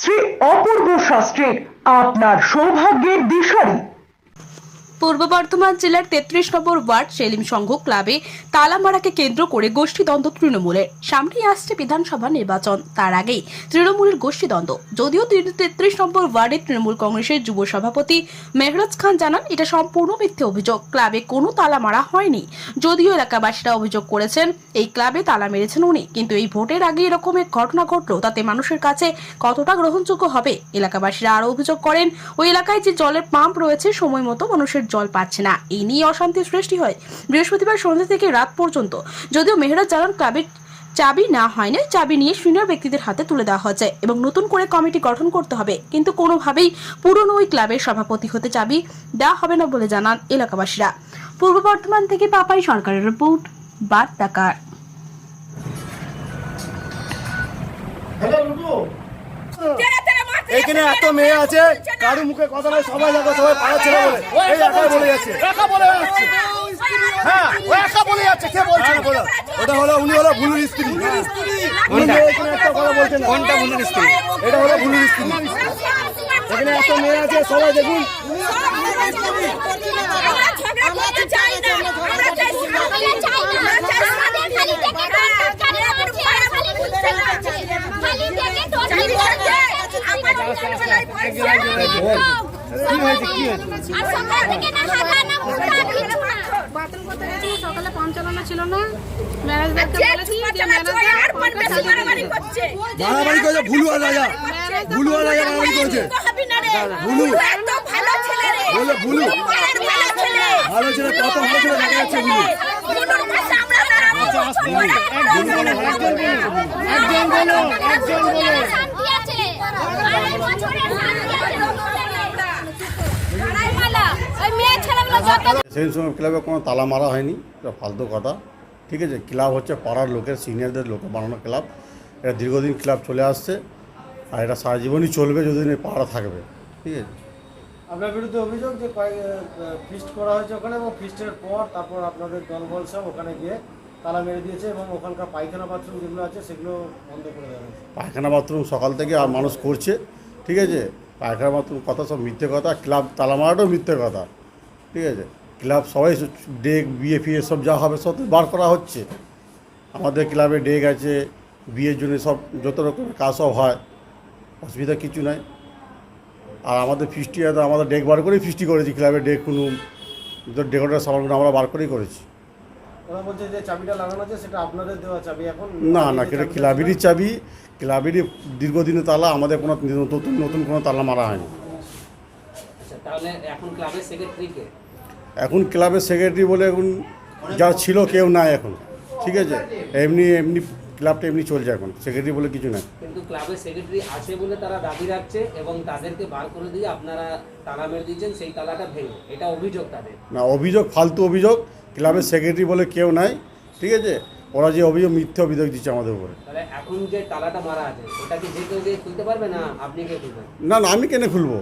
Shri Apurba শাস্ত্রীর আপনার সৌভাগ্যের দিশারি। পূর্ব বর্ধমান জেলার তেত্রিশ নম্বর ওয়ার্ড সেলিম সংঘ ক্লাবে তালামারাকে কেন্দ্র করে গোষ্ঠীদ্বন্দ্ব তৃণমূলের। সামনেই আসছে বিধানসভা নির্বাচন। তার আগেই তৃণমূলের গোষ্ঠীদ্বন্দ্ব। যদিও তেত্রিশ নম্বর ওয়ার্ডের তৃণমূল কংগ্রেসের যুব সভাপতি মেহরাজ খান জানান, এটা সম্পূর্ণ মিথ্যে অভিযোগ। ক্লাবে কোনো তালা মারা হয়নি। যদিও এলাকাবাসীরা অভিযোগ করেছেন, এই ক্লাবে তালা মেরেছেন উনি। কিন্তু এই ভোটের আগে এরকম এক ঘটনা ঘটলো, তাতে মানুষের কাছে কতটা গ্রহণযোগ্য হবে? এলাকাবাসীরা আরও অভিযোগ করেন, ওই এলাকায় যে জলের পাম্প রয়েছে, সময় মতো মানুষের জল পাচ্ছে না। এই নিয়ে অশান্তির সৃষ্টি হয়। বৃহস্পতিবার সন্ধ্যা থেকে রাত পর্যন্ত। যদিও মেহরাজ জানান ক্লাবের চাবি না হয় না চাবি নিয়ে সিনিয়র ব্যক্তিদের হাতে তুলে দেওয়া হয়েছে এবং নতুন করে কমিটি গঠন করতে হবে। কিন্তু কোনোভাবেই পুরনো ওই ক্লাবের সভাপতি হতে চাবি দেওয়া হবে না বলে জানান এলাকাবাসীরা। পূর্ব বর্ধমান থেকে পাপাই সরকারের রিপোর্ট বাদ ডাকার এখানে এত মেয়ে আছে কারও মুখে কথা বলে সবাই দেখো সবাই পাড়া ছেড়ে বলে। এই একাই বলে যাচ্ছে। একা বলে যাচ্ছে। হ্যাঁ ও একা বলে যাচ্ছে। কে বলছে না বলো? ওটা হলো উনি হলো ভুলুর স্ত্রী। উনি এখানে একটা কথা বলছেন না। কোনটা ভুলুর স্ত্রী? এটা হলো ভুলুর স্ত্রী। এখানে এত মেয়ে আছে সবাই দেখুন। সকালে পাম্প ছিল না। মারামারি করেছে। ভুলু। রাজা ভুলু। বলে ছেলে, কত ভালো ছেলে দেখা যাচ্ছে ভুলু। একজন বলো একজন বলো শান্তি আছে সেই সময় ক্লাবে কোনো তালা মারা হয়নি, এটা ফালতু কথা। ঠিক আছে, ক্লাব হচ্ছে পাড়ার লোকের, সিনিয়রদের লোকে বানানো ক্লাব। এটা দীর্ঘদিন ক্লাব চলে আসছে, আর এটা সারা জীবনই চলবে যদি এই পাড়া থাকবে। ঠিক আছে। আপনার বিরুদ্ধে অভিযোগ যে ফিস্ট করা হয়েছে ওখানে এবং ফিস্টের পর তারপর আপনাদের দলবল সব ওখানে গিয়ে তালা মেরে দিয়েছে এবং ওখানকার পায়খানা বাথরুম যেগুলো আছে সেগুলো বন্ধ করে দেওয়া পায়খানা বাথরুম সকাল থেকে আর মানুষ করছে, ঠিক আছে? পায়খানা বাথরুম কথা সব মিথ্যে কথা, ক্লাব তালা মারাটাও মিথ্যে কথা, ঠিক আছে? ক্লাব সবাই ডেক বিয়ে ফিয়ে সব যা হবে সব বার করা হচ্ছে। আমাদের ক্লাবে ডেক আছে, বিয়ের জন্য সব যত রকমের কাজ সব হয়, অসুবিধা কিছু নাই। আর আমাদের ফিস্টি, আমাদের ডেক বার করেই ফিস্টি করেছি, ক্লাবে ডেক কোনো, ডেকোরেটার সামানগুলো আমরা বার করেই করেছি। ওরা বলছে যে চাবিটা লাগানো আছে সেটা আপনাদের দেওয়া চাবি এখন। না না এটা ক্লাবেরই চাবি। ক্লাবেরই দীর্ঘদিনের তালা আমাদের কোনো নতুন নতুন কোনো তালা মারা হয়নি। আচ্ছা তাহলে এখন ক্লাবের সেক্রেটারি কে? এখন ক্লাবের সেক্রেটারি বলে এখন যারা ছিল কেউ নাই এখন ঠিক আছে? এমনি এমনি ক্লাবটা এমনি চলছে এখন সেক্রেটারি বলে কিছু নাই। কিন্তু ক্লাবের সেক্রেটারি আছে বলে তারা দাবি রাখছে এবং তাদেরকে বার করে দিয়ে আপনারা তালা মেরে দিয়েছেন সেই তালাটা ভেঙে। এটা অভিযোগ তাদের? না অভিযোগ ফালতু অভিযোগ। ক্লাবের সেক্রেটারি বলে কেউ নাই ঠিক আছে? ওরা যে অভিযোগ মিথ্যে অভিযোগ দিচ্ছে আমাদের উপরে। এখন যে তালাটা মারা আছে ওটা কি যে কেউ খুলতে পারবে না আপনি কে খুলবেন? না না আমি কেন খুলবো?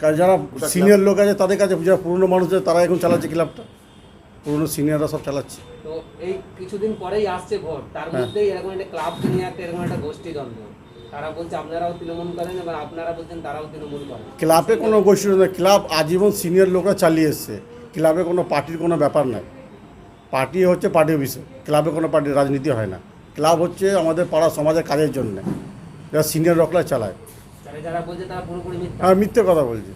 কারণ যারা সিনিয়র লোক আছে তাদের কাছে যারা পুরনো মানুষ আছে তারা এখন চালাচ্ছে ক্লাবটা। পুরনো সিনিয়ররা সব চালাচ্ছে। তো এই কিছুদিন পরেই আসছে ভোট তার মধ্যেই এরকম একটা ক্লাব নিয়ে একটা এরকম একটা গোষ্ঠী দ্বন্দ্ব। তারা বলছে আপনারাও তৃণমূল করেন এবার আপনারা বলছেন তারাও তৃণমূল করেন। ক্লাবে কোনো গোষ্ঠী ক্লাব আজীবন সিনিয়র লোকরা চালিয়ে এসছে। ক্লাবে কোনো পার্টির কোনো ব্যাপার নাই। পার্টি হচ্ছে পার্টি অফিসে ক্লাবে কোনো পার্টি রাজনীতি হয় না। ক্লাব হচ্ছে আমাদের পাড়া সমাজের কাজের জন্য যারা সিনিয়র লোকরা চালায়। আর মিথ্যে। কথা বলছি।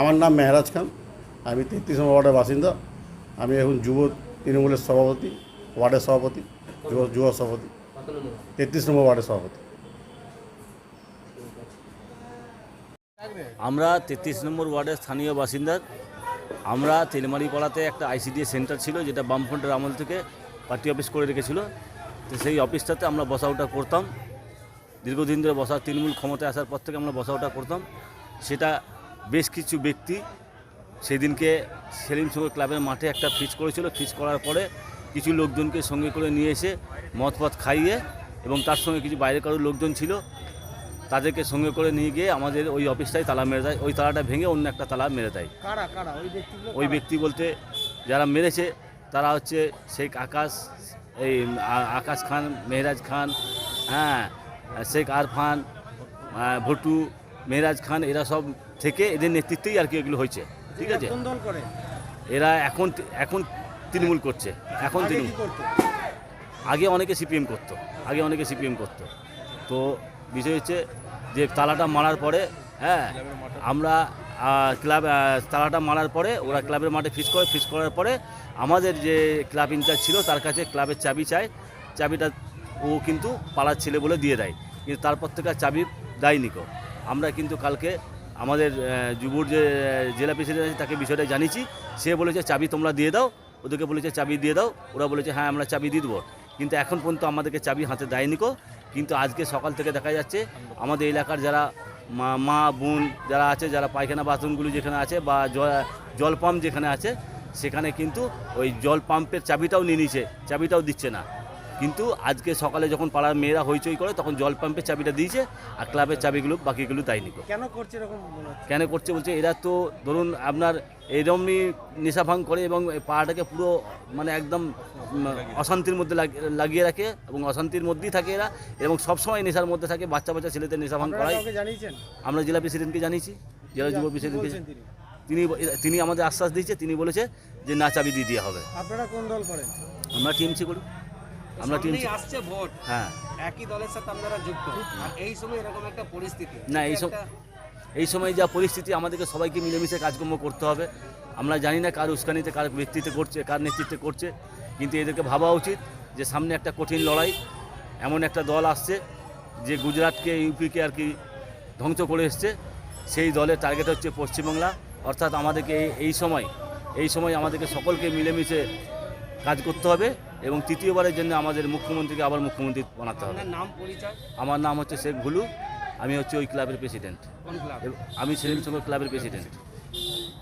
আমার নাম মেহরাজ খান আমি তেত্রিশ নম্বর ওয়ার্ডের বাসিন্দা। আমি এখন যুব তৃণমূলের সভাপতি ওয়ার্ডের সভাপতি যুব যুব সভাপতি। তেত্রিশ নম্বর? ওয়ার্ডের সভাপতি। আমরা তেত্রিশ নম্বর ওয়ার্ডের স্থানীয় বাসিন্দা আমরা তেলমারিপাড়াতে একটা আইসিডিএস সেন্টার ছিল, যেটা বামফ্রন্টের আমল থেকে পার্টি অফিস করে রেখেছিল। তো সেই অফিসটাতে আমরা বসা ওঠা করতাম। দীর্ঘদিন ধরে বসা তৃণমূল ক্ষমতায় আসার পর থেকে আমরা বসা ওঠা করতাম। সেটা বেশ কিছু ব্যক্তি সেদিনকে সেলিম সঙ্গে ক্লাবের মাঠে একটা ফিজ করেছিল। ফিজ করার পরে কিছু লোকজনকে সঙ্গে করে নিয়ে এসে মদ খাইয়ে এবং তার সঙ্গে কিছু বাইরে কারোর লোকজন ছিল। তাদেরকে সঙ্গে করে নিয়ে গিয়ে আমাদের ওই অফিসটাই তালা মেরে দেয়। ওই তালাটা ভেঙে অন্য একটা তালা মেরে দেয়। ওই ব্যক্তি বলতে যারা মেরেছে তারা হচ্ছে শেখ আকাশ এই আকাশ খান মেহরাজ খান হ্যাঁ শেখ আরফান ভটু মেহরাজ খান এরা সব থেকে এদের নেতৃত্বেই আর কি এগুলো হয়েছে। ঠিক আছে? এরা এখন এখন তৃণমূল করছে। এখন তৃণমূল। আগে অনেকে সিপিএম করতো। আগে অনেকে সিপিএম করতো। তো বিষয় হচ্ছে যে তালাটা মারার পরে হ্যাঁ আমরা ক্লাব তালাটা মারার পরে, ওরা ক্লাবের মাঠে ফিস করে ফিস করার পরে আমাদের যে ক্লাব ইনচার্জ ছিল, তার কাছে ক্লাবের চাবি চায়। চাবিটা ও কিন্তু পাড়ার ছেলে বলে দিয়ে দেয়। কিন্তু তারপর থেকে চাবি দেয়নি কো আমরা কিন্তু কালকে আমাদের যুবর যে জেলা প্রেসিডেন্ট আছে, তাকে বিষয়টা জানিয়েছি। সে বলেছে, চাবি তোমরা দিয়ে দাও। ওদেরকে বলেছে, চাবি দিয়ে দাও। ওরা বলেছে হ্যাঁ আমরা চাবি দিয়ে দেবো। কিন্তু এখন পর্যন্ত আমাদেরকে চাবি হাতে দেয়নি কো কিন্তু আজকে সকাল থেকে দেখা যাচ্ছে আমাদের এলাকার যারা মা বোন যারা আছে, যারা পায়খানা বাথরুমগুলি যেখানে আছে বা জল পাম্প যেখানে আছে, সেখানে কিন্তু ওই জল পাম্পের চাবিটাও নিয়ে নিচ্ছে চাবিটাও দিচ্ছে না। কিন্তু আজকে সকালে যখন পাড়ার মেয়েরা হইচই করে তখন জল পাম্পের চাবিটা দিয়েছে আর ক্লাবের চাবিগুলো বাকিগুলো দেয়নি কেন করছে এরকম কেন করছে বলছে এরা তো ধরুন আপনার এরমই নেশা ভাঙ করে এবং পাড়াটাকে পুরো মানে একদম অশান্তির মধ্যে লাগ- লাগিয়ে রাখে এবং অশান্তির মধ্যেই থাকে এরা এবং সবসময় নেশার মধ্যে থাকে বাচ্চা বাচ্চা ছেলেদের নেশা ভাঙ করায়। আমরা জেলা প্রেসিডেন্টকে জানিয়েছি জেলা যুব প্রেসিডেন্টকে তিনি? তিনি তিনি আমাদের আশ্বাস দিয়েছে তিনি বলেছে যে না চাবি দিয়ে দেওয়া হবে। আপনারা কোন দল করেন? আমরা টিএমসি করি। আমরা টিএমসি আসছে ভোট। হ্যাঁ। একই দলের সাথে আপনারা যুক্ত। আর এই সময় এরকম একটা পরিস্থিতি। না, এই সব- এই সময় যা পরিস্থিতি আমাদেরকে সবাইকে মিলেমিশে কাজকর্ম করতে হবে। আমরা জানি না কার উস্কানিতে কার ব্যক্তিত্বে করছে কার নেতৃত্বে করছে কিন্তু এদেরকে ভাবা উচিত যে সামনে একটা কঠিন লড়াই এমন একটা দল আসছে যে গুজরাটকে ইউপিকে আর কি ধ্বংস করে এসছে। সেই দলের টার্গেট হচ্ছে পশ্চিমবাংলা। অর্থাৎ আমাদেরকে এই সময় এই সময় আমাদেরকে সকলকে মিলেমিশে কাজ করতে হবে। এবং তৃতীয়বারের জন্য আমাদের মুখ্যমন্ত্রীকে আবার মুখ্যমন্ত্রী বানাতে হবে। নাম পরিচয়? আমার নাম হচ্ছে শেখ ভুলু আমি হচ্ছে ওই ক্লাবের প্রেসিডেন্ট। কোন ক্লাব? এবং আমি সেলিম সঙ্গ ক্লাবের প্রেসিডেন্ট।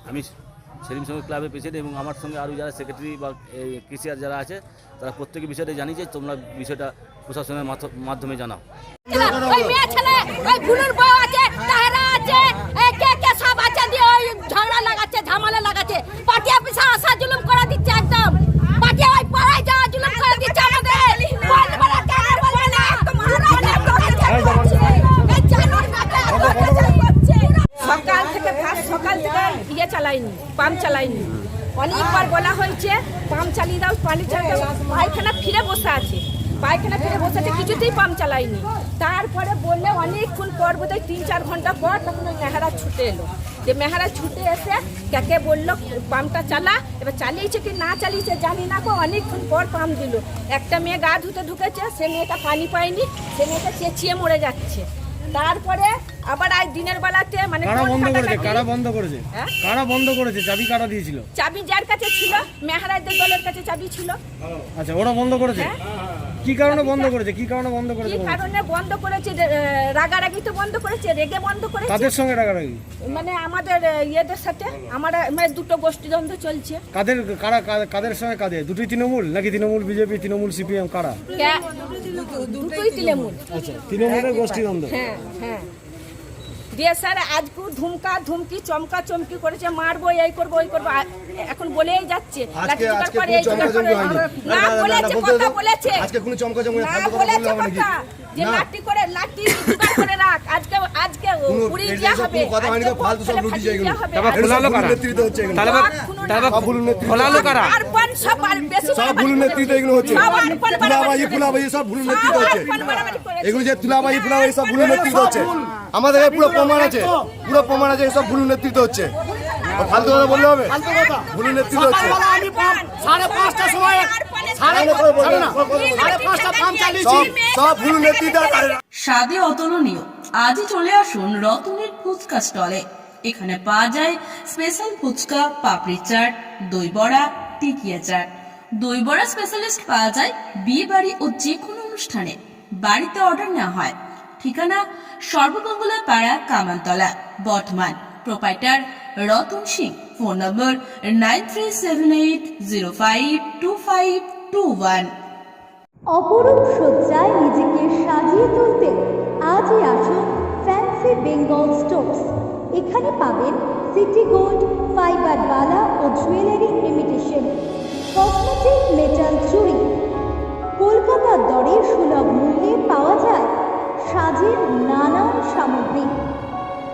আমি সেলিম সঙ্গ ক্লাবের প্রেসিডেন্ট এবং আমার সঙ্গে আরও যারা সেক্রেটারি বা কৃষিয়ার যারা আছে তারা প্রত্যেকে বিষয়টা জানি যে তোমরা বিষয়টা প্রশাসনের মাধ্যমে জানাও। ওই মেয়ে পাম্প চালাইনি। অনেকবার বলা হয়েছে, পাম্প চালিয়ে দাও, পানি চালিয়ে দাও। পায়খানা ফিরে বসে আছে। পায়খানা ফিরে বসে আছে, কিছুতেই পাম্প চালাইনি। তারপরে বললে অনেকক্ষণ পর বোধহয় তিন চার ঘণ্টা পর তখন ওই মেহারা ছুটে এলো। যে মেহারা ছুটে এসে কাকে বলল, পাম্পটা চালা, এবার চালিয়েছে কি না চালিয়েছে জানি না গো, অনেকক্ষণ পর পাম্প দিল। একটা মেয়ে গা ধুতে ঢুকেছে, সে মেয়েটা পানি পায়নি, সে মেয়েটা চেঁচিয়ে মরে যাচ্ছে। তারপরে আবার আজ দিনের বেলাতে মানে কারা বন্ধ করেছে? কারা বন্ধ করেছে? হ্যাঁ? কারা বন্ধ করেছে? চাবি কারা দিয়েছিল? চাবি যার কাছে ছিল মেহারাজদের দলের কাছে চাবি ছিল। আচ্ছা ওরা বন্ধ করেছে? হ্যাঁ। কি কারণে বন্ধ করেছে? কি কারণে বন্ধ করেছে বলুন? কারণে বন্ধ করেছে? রাগারাগি তো বন্ধ করেছে রেগে বন্ধ করেছে? কাদের সঙ্গে রাগারাগি? মানে আমাদের ইয়েদের সাথে? আমার মানে দুটো গোষ্ঠীদ্বন্দ্ব চলছে। কাদের কারা কাদের- সঙ্গে কাদের? দুটোই তৃণমূল? নাকি তৃণমূল বিজেপি তৃণমূল সিপিএম কারা? দুটোই তৃণমূল। আচ্ছা তৃণমূলের গোষ্ঠীদ্বন্দ্ব। হ্যাঁ হ্যাঁ। দিয়ে স্যার আজকে ধুমকা ধুমকি চমকা চমকি করেছে। মারবো এই করব ওই করব। এখন বলেই যাচ্ছে। লাঠি জোগাড় করে, এই জোগাড় করে। না বলেছে কথা বলেছে। আজকে কোনো না বলেছে? কথা। যে লাঠি করে লাঠি জোগাড় করে রাখ। আজকে আজকে এগুলো হবে। কোনো কথা হয়নি, ফালতু সব লুটি যায়। এটা আজকে সব ভুল নেতৃত্ব হচ্ছে এগুলো। কোনো না- সব ভুল নেতৃত্ব। আর পান সব আর বেশি সব ভুল নেতৃত্ব এগুলো হচ্ছে। সব আর তুলাবাজি ফুলাবাজি সব ভুল নেতৃত্ব হচ্ছে। এগুলো যে তুলাবাজি ফুলাবাজি সব ভুল নেতৃত্ব হচ্ছে। আমাদের পুরো প্রমাণ আছে। পুরো প্রমাণ আছে এসব ভুল নেতৃত্ব হচ্ছে। ফালতু কথা বললে হবে? ভুলুর নেতৃত্ব হচ্ছে। সাড়ে পাঁচটার সময় স্বাদে অতুলনীয়। আজই চলে আসুন রতনের ফুচকা স্টলে। এখানে পাওয়া যায় স্পেশাল ফুচকা পাপড়ি চাট দই বড়া টিকিয়া চাট। দই বড়া স্পেশালিস্ট পাওয়া যায় বিয়ে বাড়ি ও যে কোনো অনুষ্ঠানে। বাড়িতে অর্ডার নেওয়া হয়। ঠিকানা Sarbamangala Para Kamantala Bardhaman. Proprietor Ratan Singh, phone number nine three seven eight zero five two five two one. অপরূপ সজ্জায় নিজেকে সাজিয়ে তুলতে আজই আসুন ফ্যান্সি বেঙ্গল স্টোর্স এখানে পাবেন সিটি গোল্ড ফাইবার বালা ও জুয়েলারি ইমিটেশন কসমেটিক মেটাল চুড়ি কলকাতার দরে সুলভ মূল্যে পাওয়া যায় সাজের নানান সামগ্রী।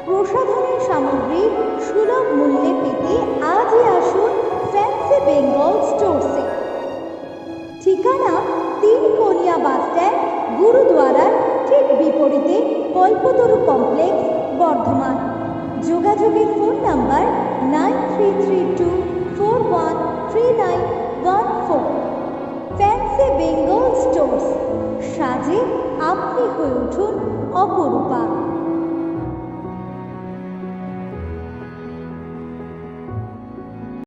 প্রসাধনের সামগ্রী সুলভ মূল্যে পেতে আজই আসুন ফ্যান্সি বেঙ্গল স্টোরসে। ঠিকানা তিন বাস স্ট্যান্ড, গুরুদুয়ারার ঠিক বিপরীতে কল্পতরু কমপ্লেক্স, বর্ধমান। যোগাযোগের phone number nine three three two four one three nine one four. Fancy Bengal stores, সাজে আপনি হয়ে উঠুন অপরূপা।